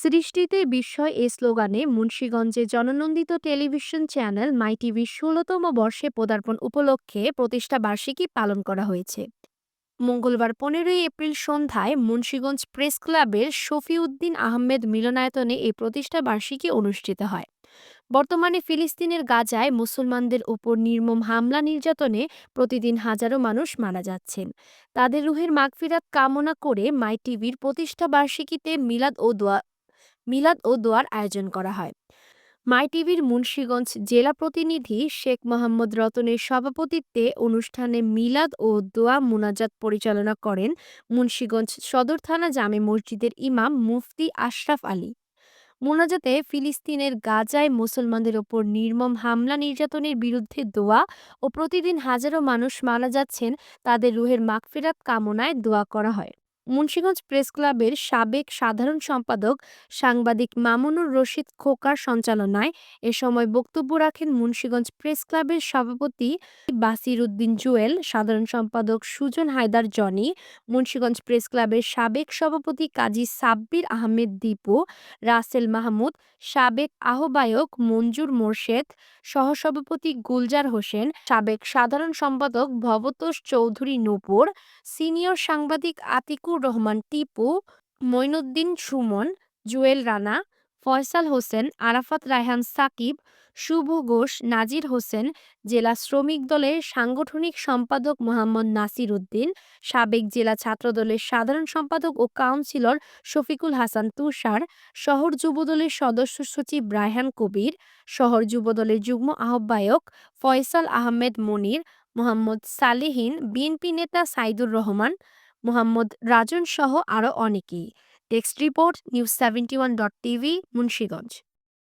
সৃষ্টিতে বিস্ময় এ স্লোগানে মুন্সিগঞ্জে জননন্দিত টেলিভিশন চ্যানেল মাই টিভির ষোলতম বর্ষে পদার্পণ উপলক্ষে প্রতিষ্ঠা বার্ষিকী পালন করা হয়েছে। মঙ্গলবার পনেরোই এপ্রিল সন্ধ্যায় মুন্সীগঞ্জ প্রেস ক্লাবের শফিউদ্দিন আহমেদ মিলনায়তনে এই প্রতিষ্ঠা বার্ষিকী অনুষ্ঠিত হয়। বর্তমানে ফিলিস্তিনের গাজায় মুসলমানদের ওপর নির্মম হামলা নির্যাতনে প্রতিদিন হাজারো মানুষ মারা যাচ্ছেন। তাদের রুহের মাগফিরাত কামনা করে মাই টিভির প্রতিষ্ঠা বার্ষিকীতে মিলাদ ও দোয়া মিলাদ ও দোয়ার আয়োজন করা হয়। মাই টিভির মুন্সীগঞ্জ জেলা প্রতিনিধি শেখ মোহাম্মদ রতনের সভাপতিত্বে অনুষ্ঠানে মিলাদ ও দোয়া মুনাজাত পরিচালনা করেন মুন্সীগঞ্জ সদর থানা জামে মসজিদের ইমাম মুফতি আশরাফ আলী। মোনাজাতে ফিলিস্তিনের গাজায় মুসলমানদের ওপর নির্মম হামলা, নির্যাতনের বিরুদ্ধে দোয়া ও প্রতিদিন হাজারো মানুষ মারা যাচ্ছেন, তাদের রুহের মাগফিরাত কামনায় দোয়া করা হয়। মুন্সিগঞ্জ প্রেস ক্লাবের সাবেক সাধারণ সম্পাদক সাংবাদিক মামুনুর রশিদ খোকার সঞ্চালনায় এ সময় বক্তব্য রাখেন মুন্সিগঞ্জ প্রেস ক্লাবের সভাপতি বাসির উদ্দিন জুয়েল, সাধারণ সম্পাদক সুজন হায়দার জনি, মুন্সিগঞ্জ প্রেস ক্লাবের সাবেক সভাপতি কাজী সাব্বির আহমেদ দীপু, রাসেল মাহমুদ, সাবেক আহ্বায়ক মঞ্জুর মোর্শেদ, সহসভাপতি গুলজার হোসেন, সাবেক সাধারণ সম্পাদক ভবতোষ চৌধুরী নূপুর, সিনিয়র সাংবাদিক আতিকুর রহমান, টিপু মঈনুদ্দিন সুমন, জুয়েল রানা, ফয়সাল হোসেন, আরাফাত রায়হান সাকিব, শুভ ঘোষ, নাজির হোসেন, জেলা শ্রমিক দলের সাংগঠনিক সম্পাদক মোহাম্মদ নাসির উদ্দিন, সাবেক জেলা ছাত্রদলের সাধারণ সম্পাদক ও কাউন্সিলর শফিকুল হাসান তুষার, শহর যুবদলের সদস্য সচিব রায়হান কবির, শহর যুবদলের যুগ্ম আহ্বায়ক ফয়সাল আহমেদ মনির, মোহাম্মদ সালেহীন, বিএনপি নেতা সাইদুর রহমান মোহাম্মদ রাজন সহ আরও অনেকেই। Text report news seventy one dot TV Munshiganj.